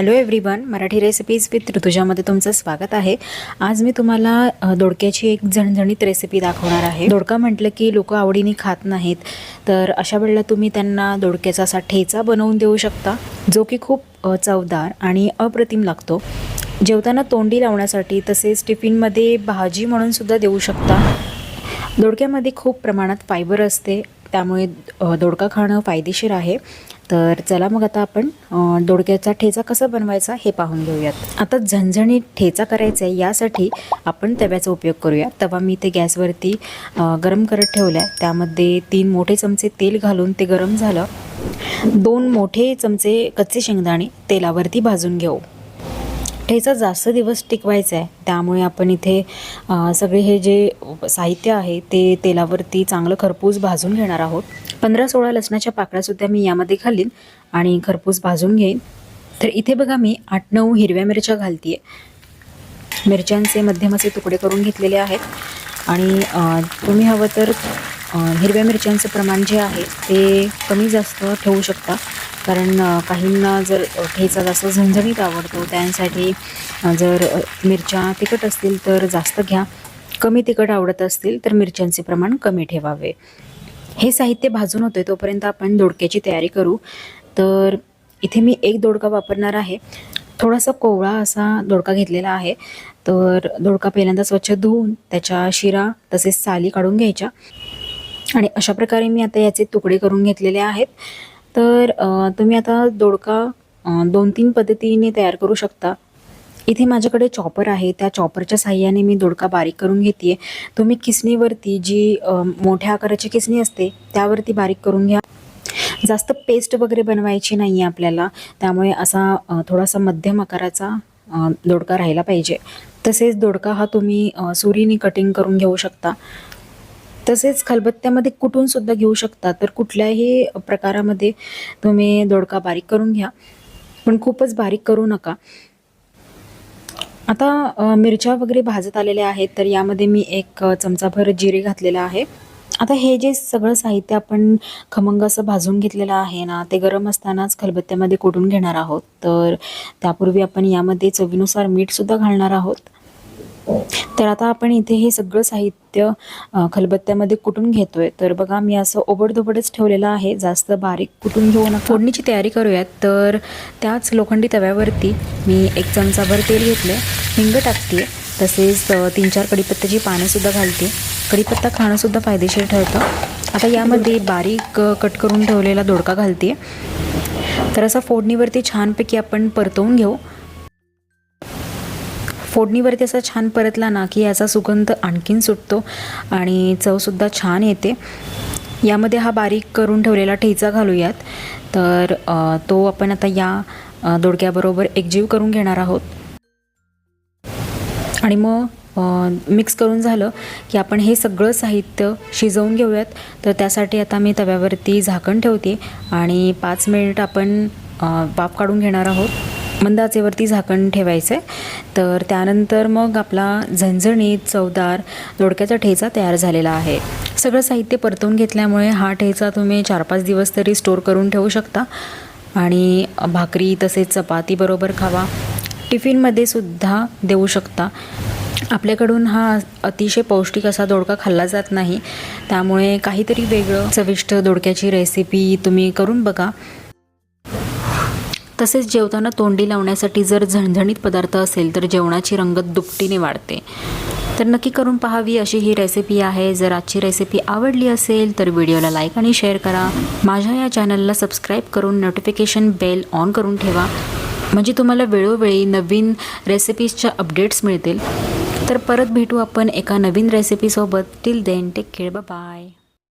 Hello everyone Marathi recipes with ऋतुजामध्ये तुमचं स्वागत आहे. आज मी तुम्हाला दोडक्याची एक झणझणीत रेसिपी दाखवणार आहे. दोडका म्हटलं की लोक आवडीने खात नाहीत. तर अशा वेळेला तुम्ही त्यांना दोडक्याचा असा ठेचा बनवून देऊ शकता जो की खूप चवदार आणि अप्रतिम लागतो. जेवताना तोंडी लावण्यासाठी तसेच टिफिनमध्ये भाजी म्हणून सुद्धा देऊ शकता. दोडक्यामध्ये खूप प्रमाणात फायबर असते. त्यामुळे दोडका खाणं फायदेशीर आहे. तर चला मग आता आपण दोडक्याचा ठेचा कसा बनवायचा हे पाहून घेऊयात. आता झणझणीत ठेचा करायचा आहे यासाठी आपण तव्याचा उपयोग करूया. तवा मी ते गॅसवरती गरम करत ठेवला आहे त्यामध्ये तीन मोठे चमचे तेल घालून ते गरम झालं. दोन मोठे चमचे कच्चे शेंगदाणे तेलावरती भाजून घेऊ. ठेचा जास्त दिवस टिकवायचा आहे त्यामुळे आपण इथे सगळे हे जे साहित्य आहे ते तेलावरती चांगलं खरपूस भाजून घेणार आहोत. पंधरा सोळा लसणाच्या पाकळ्यासुद्धा मी यामध्ये घालीन आणि खरपूस भाजून घेईन. तर इथे बघा मी आठ नऊ हिरव्या मिरच्या घालते मिरच्यांचे मध्यम असे तुकडे करून घेतलेले आहेत. आणि तुम्ही हवं तर हिरव्या मिरच्यांचं प्रमाण जे आहे ते कमी जास्त ठेवू शकता. कारण काहींना जर ठेचा जास्त झणझणीत आवडतो त्यांसाठी जर मिरच्या तिखट असतील तर जास्त घ्या. कमी तिखट आवडत असतील तर मिरच्यांचे प्रमाण कमी ठेवावे. हे साहित्य भाजून होते तोपर्यंत आपण दोडक्याची तयारी करू. तर इथे मी एक दोडका वापरणार आहे. थोडासा कोवळा असा दोडका घेतलेला आहे. तर दोडका पहिल्यांदा स्वच्छ धुवून त्याच्या शिरा तसेच साली काढून घ्यायच्या. आणि अशा प्रकारे मी आता याचे तुकडे करून घेतलेले आहेत. तर तुम्ही आता दोडका दोन तीन पद्धतीने तयार करू शकता. इथे माझ्याकडे चॉपर आहे. त्या चॉपरच्या साह्याने मी दोडका बारीक करून घेते तुम्ही किसणीवरती जी मोठ्या आकाराची किसणी असते त्यावरती बारीक करून घ्या. जास्त पेस्ट वगैरे बनवायची नाही आहे आपल्याला. त्यामुळे असा थोडासा मध्यम आकाराचा दोडका राहिला पाहिजे. तसेच दोडका हा तुम्ही सुरीने कटिंग करून घेऊ शकता. तसेच खलबत्त्यामध्ये कुठून सुद्धा घेऊ शकता. तर कुठल्याही प्रकारामध्ये तुम्ही दोडका बारीक करून घ्या. पण खूपच बारीक करू नका. आता मिरच्या वगैरे भाजत आलेल्या आहेत तर यामध्ये मी एक चमचाभर जिरे घातलेलं आहे. आता हे जे सगळं साहित्य आपण खमंग असं भाजून घेतलेलं आहे ना ते गरम असतानाच खलबत्त्यामध्ये कुटून घेणार आहोत. तर त्यापूर्वी आपण यामध्ये चवीनुसार मीठसुद्धा घालणार आहोत. तर आता आपण इथे हे सगळं साहित्य खलबत्त्यामध्ये कुटून घेतोय. तर बघा मी असं ओबडधोबडच ठेवलेलं आहे. जास्त बारीक कुटून घेऊ नका. फोडणीची तयारी करूयात. तर त्याच लोखंडी तव्यावरती मी एक चमचाभर तेल घेतलं हिंग टाकते तसेच तीन चार कढीपत्त्याची पानंसुद्धा घालते कढीपत्ता खाणंसुद्धा फायदेशीर ठरतं. आता यामध्ये बारीक कट करून ठेवलेला दोडका घालते तर असा फोडणीवरती छानपैकी आपण परतवून घेऊ. फोडणीवरती असा छान परतला ना की याचा सुगंध आणखीन सुटतो आणि चवसुद्धा छान येते. यामध्ये हा बारीक करून ठेवलेला ठेचा घालूयात. तर तो आपण आता या दोडक्याबरोबर एकजीव करून घेणार आहोत. आणि मग मिक्स करून झालं की आपण हे सगळं साहित्य शिजवून घेऊयात. तर त्यासाठी आता मी तव्यावरती झाकण ठेवते आणि पाच मिनिट आपण वाफ काढून घेणार आहोत. मंद आचेवरती झाकण ठेवायचं आहे तर त्यानंतर मग आपला झणझणीत चवदार दोडक्याचा ठेचा तयार झालेला आहे. सगळं साहित्य परतवून घेतल्यामुळे हा ठेचा तुम्ही चार पाच दिवस तरी स्टोर करून ठेवू शकता. आणि भाकरी तसेच चपातीबरोबर खावा. टिफिनमध्ये सुद्धा देऊ शकता. आपल्याकडून हा अतिशय पौष्टिक असा दोडका खाल्ला जात नाही. त्यामुळे काहीतरी वेगळं चविष्ट दोडक्याची रेसिपी तुम्ही करून बघा. तसेच जेवताना तोंडी लावण्यासाठी जर झणझणीत पदार्थ असेल तर जेवणाची रंगत दुपटीने वाढते. तर नक्की करून पाहावी अशी ही रेसिपी आहे. जर आजची रेसिपी आवडली असेल तर व्हिडिओला लाईक आणि शेअर करा. माझ्या या चॅनलला सबस्क्राईब करून नोटिफिकेशन बेल ऑन करून ठेवा. म्हणजे तुम्हाला वेळोवेळी नवीन रेसिपीजच्या अपडेट्स मिळतील. तर परत भेटू आपण एका नवीन रेसिपीसोबत till then take care bye